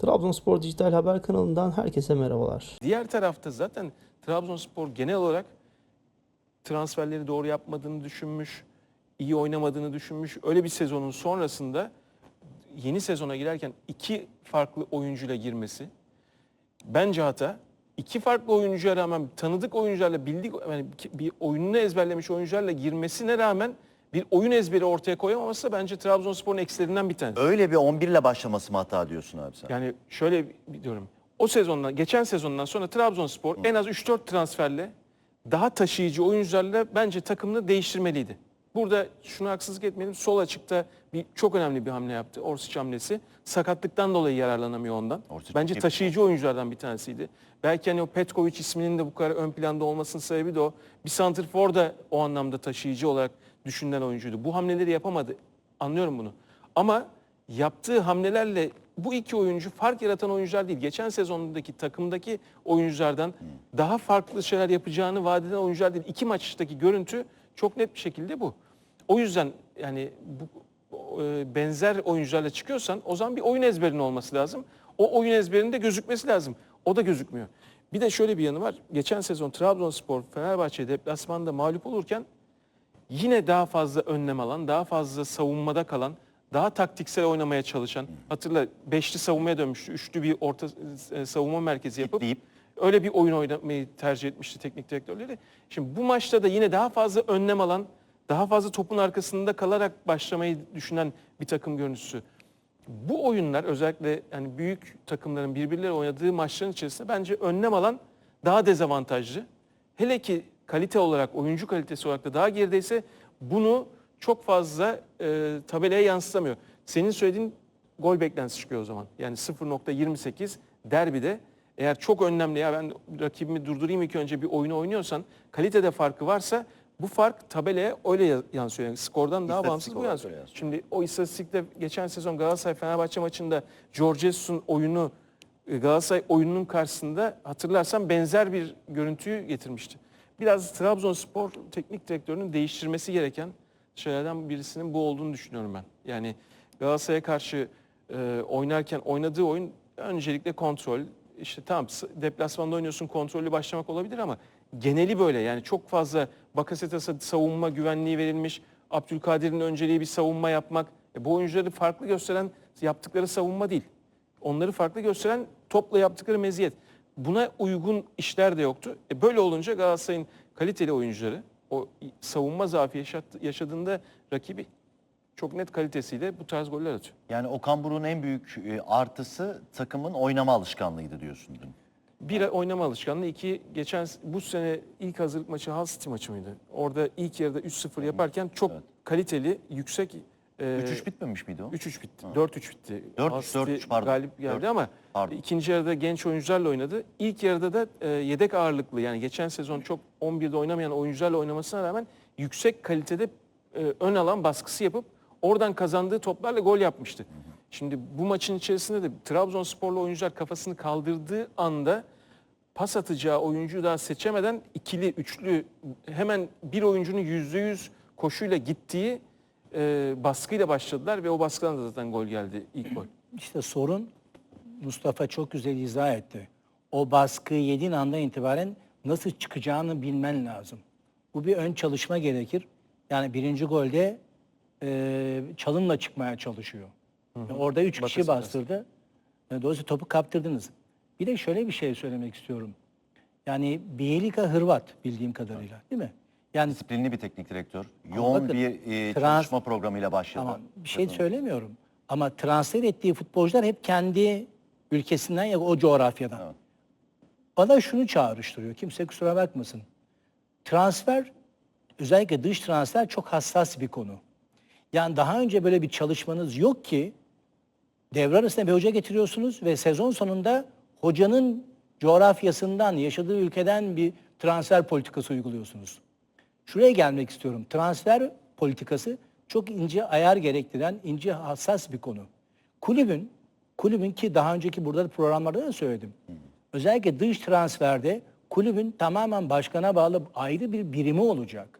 Trabzonspor Dijital Haber kanalından herkese merhabalar. Diğer tarafta zaten Trabzonspor genel olarak transferleri doğru yapmadığını düşünmüş, iyi oynamadığını düşünmüş. Öyle bir sezonun sonrasında yeni sezona girerken iki farklı oyuncuyla girmesi bence hata. İki farklı oyuncuya rağmen tanıdık oyuncularla bildik yani bir oyununu ezberlemiş oyuncularla girmesine rağmen bir oyun ezberi ortaya koyamaması bence Trabzonspor'un eksilerinden bir tanesi. Öyle bir 11 ile başlaması mı hata diyorsun abi sen? Yani şöyle diyorum. O sezondan, geçen sezondan sonra Trabzonspor en az 3-4 transferle daha taşıyıcı oyuncularla bence takımını değiştirmeliydi. Burada şunu haksızlık etmeyelim. Sol açıkta bir çok önemli bir hamle yaptı. Orsic hamlesi. Sakatlıktan dolayı yararlanamıyor ondan. Orsic bence iyi taşıyıcı oyunculardan bir tanesiydi. Belki hani o Petkovic isminin de bu kadar ön planda olmasının sebebi de o. Bir santrfor da o anlamda taşıyıcı olarak düşünülen oyuncuydu. Bu hamleleri yapamadı. Anlıyorum bunu. Ama yaptığı hamlelerle bu iki oyuncu fark yaratan oyuncular değil. Geçen sezondaki takımdaki oyunculardan daha farklı şeyler yapacağını vaat eden oyuncular değil. İki maçtaki görüntü çok net bir şekilde bu. O yüzden yani bu e, benzer oyuncularla çıkıyorsan o zaman bir oyun ezberinin olması lazım. O oyun ezberinde gözükmesi lazım. O da gözükmüyor. Bir de şöyle bir yanı var. Geçen sezon Trabzonspor Fenerbahçe deplasmanda mağlup olurken yine daha fazla önlem alan, daha fazla savunmada kalan, daha taktiksel oynamaya çalışan, hatırla beşli savunmaya dönmüştü. Üçlü bir orta e, savunma merkezi yapıp Kitleyip. öyle bir oyun oynamayı tercih etmişti teknik direktörleri. Şimdi bu maçta da yine daha fazla önlem alan, daha fazla topun arkasında kalarak başlamayı düşünen bir takım görüntüsü. Bu oyunlar özellikle yani büyük takımların birbirleriyle oynadığı maçların içerisinde bence önlem alan daha dezavantajlı. Hele ki kalite olarak, oyuncu kalitesi olarak da daha gerideyse bunu çok fazla e, tabelaya yansıtamıyor. Senin söylediğin gol beklentisi çıkıyor o zaman. Yani 0.28 derbide eğer çok önlemli ya ben rakibimi durdurayım ilk önce bir oyunu oynuyorsan kalitede farkı varsa bu fark tabelaya öyle ya- yansıyor. Yani skordan daha bağımsız bu yansıyor. yansıyor. Şimdi o istatistikte geçen sezon Galatasaray Fenerbahçe maçında George Jesus'un oyunu e, Galatasaray oyununun karşısında hatırlarsan benzer bir görüntüyü getirmişti. Biraz Trabzonspor teknik direktörünün değiştirmesi gereken şeylerden birisinin bu olduğunu düşünüyorum ben. Yani Galatasaray'a karşı e, oynarken oynadığı oyun öncelikle kontrol. İşte tamam deplasmanda oynuyorsun kontrollü başlamak olabilir ama geneli böyle yani çok fazla Bakasetas'a savunma güvenliği verilmiş. Abdülkadir'in önceliği bir savunma yapmak. E, bu oyuncuları farklı gösteren yaptıkları savunma değil. Onları farklı gösteren topla yaptıkları meziyet. Buna uygun işler de yoktu. E böyle olunca Galatasaray'ın kaliteli oyuncuları o savunma zaafı yaşadığında rakibi çok net kalitesiyle bu tarz goller atıyor. Yani Okan Buruk'un en büyük e, artısı takımın oynama alışkanlığıydı diyorsun dün. Bir oynama alışkanlığı, iki geçen bu sene ilk hazırlık maçı Hull City maçı mıydı? Orada ilk yarıda 3-0 yaparken çok Evet. kaliteli, yüksek e, 3-3 bitmemiş miydi o? 3-3 bitti. 4-3 bitti. 4-3, Hull City 4-3 pardon. Galip geldi 4-3, ama pardon. ikinci yarıda genç oyuncularla oynadı. İlk yarıda da e, yedek ağırlıklı yani geçen sezon çok 11'de oynamayan oyuncularla oynamasına rağmen yüksek kalitede e, ön alan baskısı yapıp oradan kazandığı toplarla gol yapmıştı. Şimdi bu maçın içerisinde de Trabzonsporlu oyuncular kafasını kaldırdığı anda pas atacağı oyuncuyu daha seçemeden ikili, üçlü hemen bir oyuncunun yüzde yüz koşuyla gittiği e, baskıyla başladılar ve o baskıdan da zaten gol geldi ilk gol. İşte sorun Mustafa çok güzel izah etti. O baskıyı yediğin andan itibaren nasıl çıkacağını bilmen lazım. Bu bir ön çalışma gerekir. Yani birinci golde e, çalımla çıkmaya çalışıyor. Yani orada üç kişi bastırdı. E, Dolayısıyla topu kaptırdınız. Bir de şöyle bir şey söylemek istiyorum. Yani Bielika Hırvat bildiğim kadarıyla değil mi? Yani Disiplinli bir teknik direktör. Yoğun bakın, bir e, trans- çalışma programıyla başladı. Tamam bir şey söylemiyorum. Ama transfer ettiği futbolcular hep kendi ülkesinden ya o coğrafyadan. Evet. Bana şunu çağrıştırıyor. Kimse kusura bakmasın. Transfer özellikle dış transfer çok hassas bir konu. Yani daha önce böyle bir çalışmanız yok ki devre arasında bir hoca getiriyorsunuz ve sezon sonunda hocanın coğrafyasından, yaşadığı ülkeden bir transfer politikası uyguluyorsunuz. Şuraya gelmek istiyorum. Transfer politikası çok ince ayar gerektiren, ince hassas bir konu. Kulübün, kulübün ki daha önceki burada da programlarda da söyledim. Özellikle dış transferde kulübün tamamen başkana bağlı ayrı bir birimi olacak.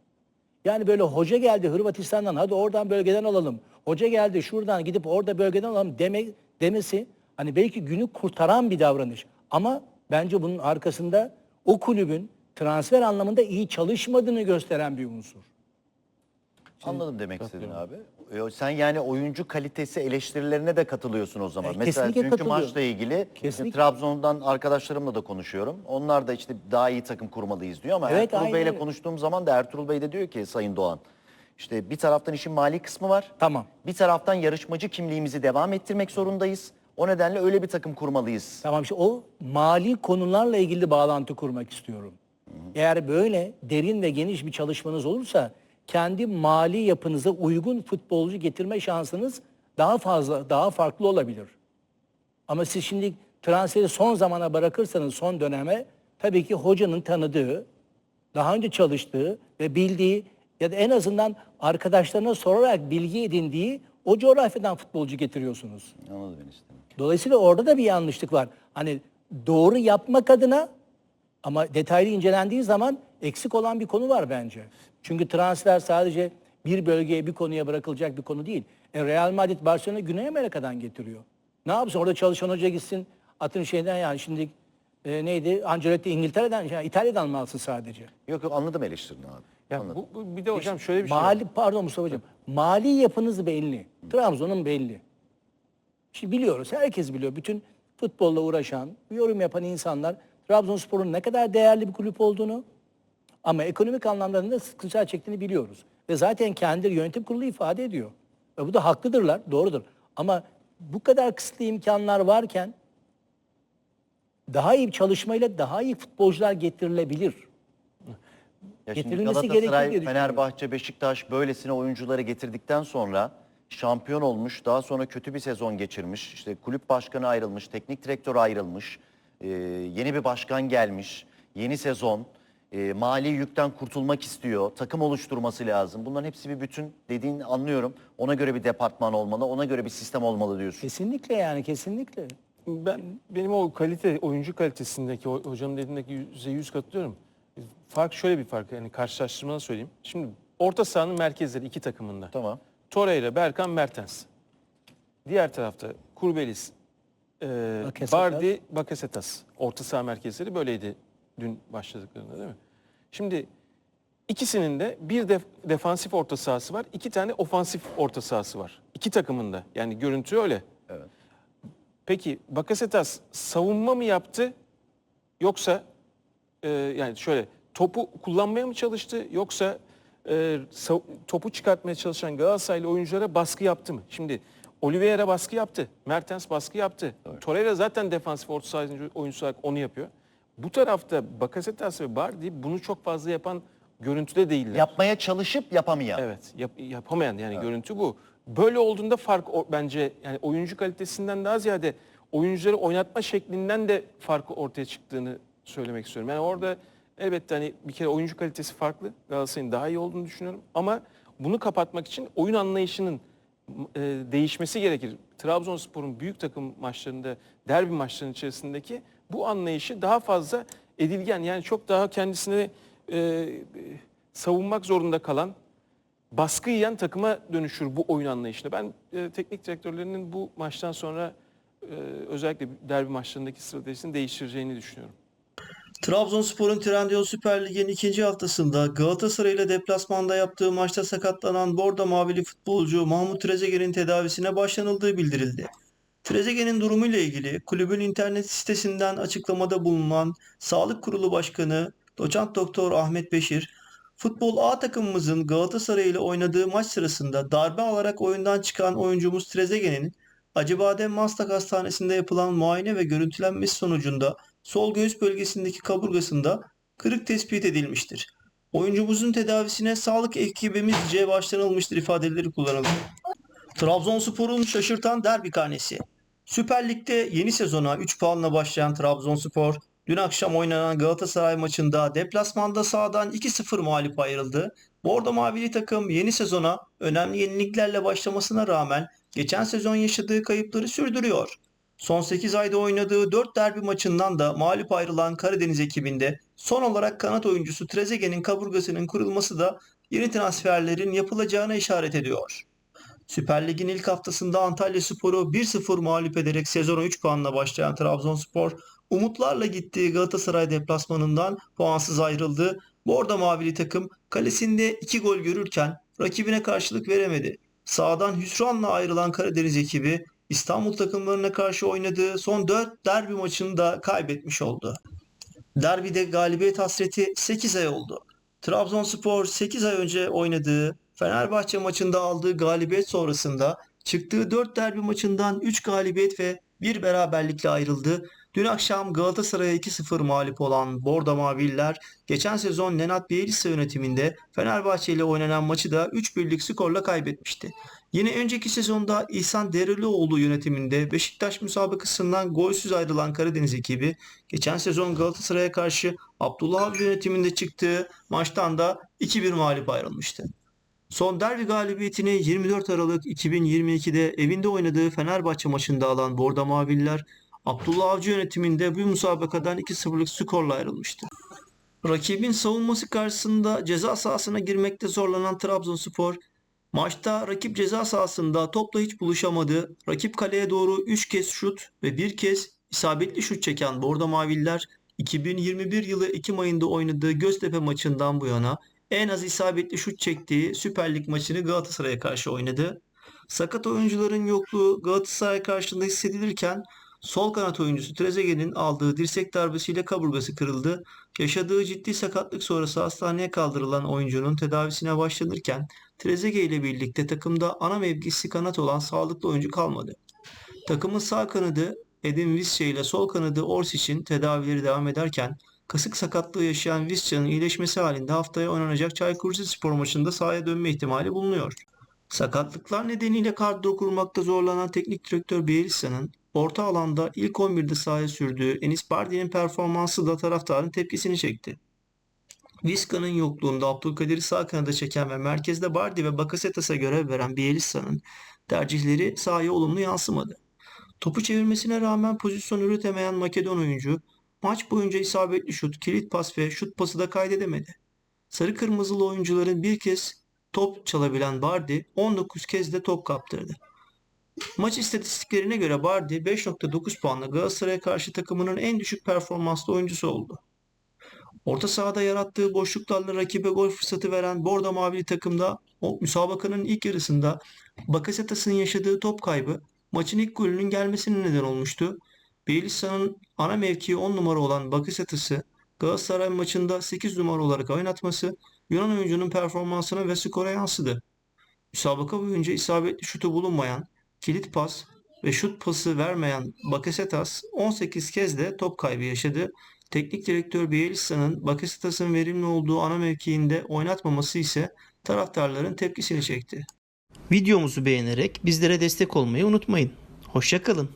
Yani böyle hoca geldi Hırvatistan'dan hadi oradan bölgeden alalım. Hoca geldi şuradan gidip orada bölgeden alalım deme, demesi Hani belki günü kurtaran bir davranış. Ama bence bunun arkasında o kulübün transfer anlamında iyi çalışmadığını gösteren bir unsur. Anladım demek istedin abi. E, Sen yani oyuncu kalitesi eleştirilerine de katılıyorsun o zaman. E, Mesela kesinlikle katılıyorum. maçla ilgili Kesinlikle. Trabzon'dan arkadaşlarımla da konuşuyorum. Onlar da işte daha iyi takım kurmalıyız diyor ama Evet, Ertuğrul aynen Bey'le öyle. konuştuğum zaman da Ertuğrul Bey de diyor ki Sayın Doğan işte bir taraftan işin mali kısmı var. Tamam. Bir taraftan yarışmacı kimliğimizi devam ettirmek zorundayız. O nedenle öyle bir takım kurmalıyız. Tamam işte o mali konularla ilgili bağlantı kurmak istiyorum. Eğer böyle derin ve geniş bir çalışmanız olursa kendi mali yapınıza uygun futbolcu getirme şansınız daha fazla, daha farklı olabilir. Ama siz şimdi transferi son zamana bırakırsanız son döneme tabii ki hocanın tanıdığı, daha önce çalıştığı ve bildiği ya da en azından arkadaşlarına sorarak bilgi edindiği o coğrafyadan futbolcu getiriyorsunuz. Anladım ben işte. Dolayısıyla orada da bir yanlışlık var. Hani doğru yapmak adına ama detaylı incelendiği zaman eksik olan bir konu var bence. Çünkü transfer sadece bir bölgeye bir konuya bırakılacak bir konu değil. E Real Madrid Barcelona Güney Amerika'dan getiriyor. Ne yapsın orada çalışan hoca gitsin atın şeyden yani şimdi e, neydi Ancelotti İngiltere'den yani İtalya'dan mı alsın sadece? Yok yok anladım eleştirini abi. Ya Anladım. bu, bu- bir de hocam şöyle bir şey var. Mali pardon Mustafa hocam. Mali yapınız belli. Trabzon'un belli. Şimdi biliyoruz. Herkes biliyor. Bütün futbolla uğraşan, yorum yapan insanlar Trabzonspor'un ne kadar değerli bir kulüp olduğunu ama ekonomik anlamda da sıkıntılar çektiğini biliyoruz. Ve zaten kendi yönetim kurulu ifade ediyor. Ve bu da haklıdırlar, doğrudur. Ama bu kadar kısıtlı imkanlar varken daha iyi bir çalışmayla daha iyi futbolcular getirilebilir. Ya şimdi Getirilmesi gerekir diye Galatasaray. Fenerbahçe, Beşiktaş böylesine oyuncuları getirdikten sonra şampiyon olmuş, daha sonra kötü bir sezon geçirmiş. İşte kulüp başkanı ayrılmış, teknik direktör ayrılmış, ee, yeni bir başkan gelmiş, yeni sezon, ee, mali yükten kurtulmak istiyor, takım oluşturması lazım. Bunların hepsi bir bütün dediğini anlıyorum. Ona göre bir departman olmalı, ona göre bir sistem olmalı diyorsun. Kesinlikle yani kesinlikle. Ben benim o kalite oyuncu kalitesindeki o- hocamın dediğindeki yüzde yüz katılıyorum. Fark şöyle bir fark yani karşılaştırmanı söyleyeyim. Şimdi orta sahanın merkezleri iki takımında. Tamam. Torreira, Berkan, Mertens. Diğer tarafta Kurbelis, e, Bakasetas. Bardi, Bakasetas. Orta saha merkezleri böyleydi dün başladıklarında değil mi? Şimdi ikisinin de bir def- defansif orta sahası var, iki tane ofansif orta sahası var. İki takımın da. Yani görüntü öyle. Evet. Peki Bakasetas savunma mı yaptı yoksa e, yani şöyle topu kullanmaya mı çalıştı yoksa e, topu çıkartmaya çalışan Galatasaraylı oyunculara baskı yaptı mı? Şimdi Oliveira baskı yaptı, Mertens baskı yaptı. Torreira zaten defansif orta saha oyuncusu olarak onu yapıyor. Bu tarafta Bakasetas ve Bardi bunu çok fazla yapan görüntüde değiller. Yapmaya çalışıp yapamayan. Evet, yap- yapamayan yani görüntü bu. Böyle olduğunda fark o- bence yani oyuncu kalitesinden daha ziyade oyuncuları oynatma şeklinden de farkı ortaya çıktığını söylemek istiyorum. Yani orada elbette hani bir kere oyuncu kalitesi farklı. Galatasaray'ın daha iyi olduğunu düşünüyorum ama bunu kapatmak için oyun anlayışının e, değişmesi gerekir. Trabzonspor'un büyük takım maçlarında, derbi maçlarının içerisindeki bu anlayışı daha fazla edilgen yani çok daha kendisine e, savunmak zorunda kalan baskı yiyen takıma dönüşür bu oyun anlayışıyla. Ben e, teknik direktörlerinin bu maçtan sonra e, özellikle derbi maçlarındaki stratejisini değiştireceğini düşünüyorum. Trabzonspor'un Trendyol Süper Lig'in ikinci haftasında Galatasaray ile deplasmanda yaptığı maçta sakatlanan Bordo Mavili futbolcu Mahmut Trezeguet'in tedavisine başlanıldığı bildirildi. Trezeguet'in durumuyla ilgili kulübün internet sitesinden açıklamada bulunan Sağlık Kurulu Başkanı Doçent Doktor Ahmet Beşir, futbol A takımımızın Galatasaray ile oynadığı maç sırasında darbe alarak oyundan çıkan oyuncumuz Trezeguet'in Acıbadem Maslak Hastanesi'nde yapılan muayene ve görüntülenmesi sonucunda sol göğüs bölgesindeki kaburgasında kırık tespit edilmiştir. Oyuncumuzun tedavisine sağlık ekibimizce başlanılmıştır ifadeleri kullanıldı. Trabzonspor'un şaşırtan derbi karnesi. Süper Lig'de yeni sezona 3 puanla başlayan Trabzonspor, dün akşam oynanan Galatasaray maçında deplasmanda sahadan 2-0 mağlup ayrıldı. Bordo Mavili takım yeni sezona önemli yeniliklerle başlamasına rağmen geçen sezon yaşadığı kayıpları sürdürüyor. Son 8 ayda oynadığı 4 derbi maçından da mağlup ayrılan Karadeniz ekibinde son olarak kanat oyuncusu Trezeguet'in kaburgasının kırılması da yeni transferlerin yapılacağına işaret ediyor. Süper Lig'in ilk haftasında Antalya Spor'u 1-0 mağlup ederek sezona 3 puanla başlayan Trabzonspor, umutlarla gittiği Galatasaray deplasmanından puansız ayrıldı. Bordo Mavili takım kalesinde 2 gol görürken rakibine karşılık veremedi. Sağdan hüsranla ayrılan Karadeniz ekibi İstanbul takımlarına karşı oynadığı son 4 derbi maçını da kaybetmiş oldu. Derbide galibiyet hasreti 8 ay oldu. Trabzonspor 8 ay önce oynadığı Fenerbahçe maçında aldığı galibiyet sonrasında çıktığı 4 derbi maçından 3 galibiyet ve 1 beraberlikle ayrıldı. Dün akşam Galatasaray'a 2-0 mağlup olan Bordo Maviller geçen sezon Nenad Bielitsa yönetiminde Fenerbahçe ile oynanan maçı da 3 birlik skorla kaybetmişti. Yine önceki sezonda İhsan Derelioğlu yönetiminde Beşiktaş müsabakasından golsüz ayrılan Karadeniz ekibi geçen sezon Galatasaray'a karşı Abdullah Avcı yönetiminde çıktığı maçtan da 2-1 mağlup ayrılmıştı. Son derbi galibiyetini 24 Aralık 2022'de evinde oynadığı Fenerbahçe maçında alan Bordo Maviller, Abdullah Avcı yönetiminde bu müsabakadan 2-0'lık skorla ayrılmıştı. Rakibin savunması karşısında ceza sahasına girmekte zorlanan Trabzonspor, maçta rakip ceza sahasında topla hiç buluşamadı. Rakip kaleye doğru 3 kez şut ve 1 kez isabetli şut çeken Bordo Maviller, 2021 yılı Ekim ayında oynadığı Göztepe maçından bu yana en az isabetli şut çektiği Süper Lig maçını Galatasaray'a karşı oynadı. Sakat oyuncuların yokluğu Galatasaray karşısında hissedilirken sol kanat oyuncusu Trezeguet'in aldığı dirsek darbesiyle kaburgası kırıldı. Yaşadığı ciddi sakatlık sonrası hastaneye kaldırılan oyuncunun tedavisine başlanırken Trezeguet ile birlikte takımda ana mevkisi kanat olan sağlıklı oyuncu kalmadı. Takımın sağ kanadı Edin Visca ile sol kanadı Orsic'in tedavileri devam ederken kasık sakatlığı yaşayan Visca'nın iyileşmesi halinde haftaya oynanacak Çaykur Rizespor maçında sahaya dönme ihtimali bulunuyor. Sakatlıklar nedeniyle kadro kurmakta zorlanan teknik direktör Bielitsa'nın orta alanda ilk 11'de sahaya sürdüğü Enis Bardi'nin performansı da taraftarın tepkisini çekti. Vizca'nın yokluğunda Abdülkadir'i sağ kanada çeken ve merkezde Bardi ve Bakasetas'a görev veren Bielitsa'nın tercihleri sahaya olumlu yansımadı. Topu çevirmesine rağmen pozisyon üretemeyen Makedon oyuncu maç boyunca isabetli şut, kilit pas ve şut pası da kaydedemedi. Sarı kırmızılı oyuncuların bir kez top çalabilen Bardi 19 kez de top kaptırdı. Maç istatistiklerine göre Bardi 5.9 puanla Galatasaray'a karşı takımının en düşük performanslı oyuncusu oldu. Orta sahada yarattığı boşluklarla rakibe gol fırsatı veren Bordo Mavili takımda o müsabakanın ilk yarısında Bakasetas'ın yaşadığı top kaybı maçın ilk golünün gelmesine neden olmuştu. Bielitsa'nın ana mevkii 10 numara olan Bakasetas'ı Galatasaray maçında 8 numara olarak oynatması Yunan oyuncunun performansına ve skora yansıdı. Müsabaka boyunca isabetli şutu bulunmayan, kilit pas ve şut pası vermeyen Bakasetas 18 kez de top kaybı yaşadı. Teknik direktör Bielitsa'nın Bakasetas'ın verimli olduğu ana mevkiinde oynatmaması ise taraftarların tepkisini çekti. Videomuzu beğenerek bizlere destek olmayı unutmayın. Hoşçakalın.